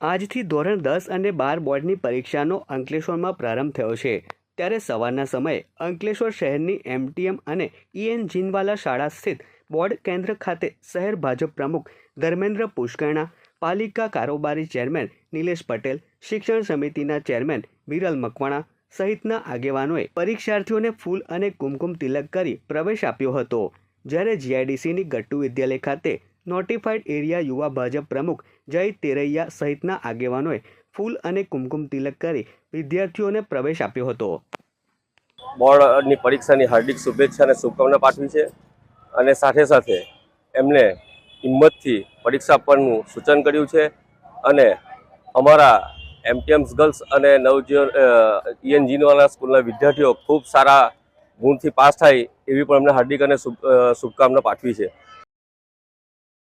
આજથી ધોરણ દસ અને બાર બોર્ડની પરીક્ષાનો અંકલેશ્વરમાં પ્રારંભ થયો છે. ત્યારે સવારના સમયે અંકલેશ્વર શહેરની એમટીએમ અને ઈએન જીનવાલા શાળા સ્થિત બોર્ડ કેન્દ્ર ખાતે શહેર ભાજપ પ્રમુખ ધર્મેન્દ્ર પુષ્કરણા, પાલિકા કારોબારી ચેરમેન નિલેશ પટેલ, શિક્ષણ સમિતિના ચેરમેન વિરલ મકવાણા સહિતના આગેવાનોએ પરીક્ષાર્થીઓને ફૂલ અને કુમકુમ તિલક કરી પ્રવેશ આપ્યો હતો. જ્યારે જીઆઈડીસીની ગટ્ટુ વિદ્યાલય ખાતે નોટિફાઈડ એરિયા યુવા ભાજપ પ્રમુખ જય તેરૈયા સહિતના આગેવાનોએ ફૂલ અને કુમકુમ તિલક કરી વિદ્યાર્થીઓને પ્રવેશ આપ્યો હતો. બોર્ડની પરીક્ષાની હાર્દિક શુભેચ્છા અને શુભકામના પાઠવી છે અને સાથે સાથે એમને હિંમતથી પરીક્ષા આપવાનું સૂચન કર્યું છે અને અમારા એમટીએમ્સ ગર્લ્સ અને નવજીવન ઈએન જીનવાલા સ્કૂલના વિદ્યાર્થીઓ ખૂબ સારા ગુણથી પાસ થાય એવી પણ અમને હાર્દિક અને શુભકામના પાઠવી છે.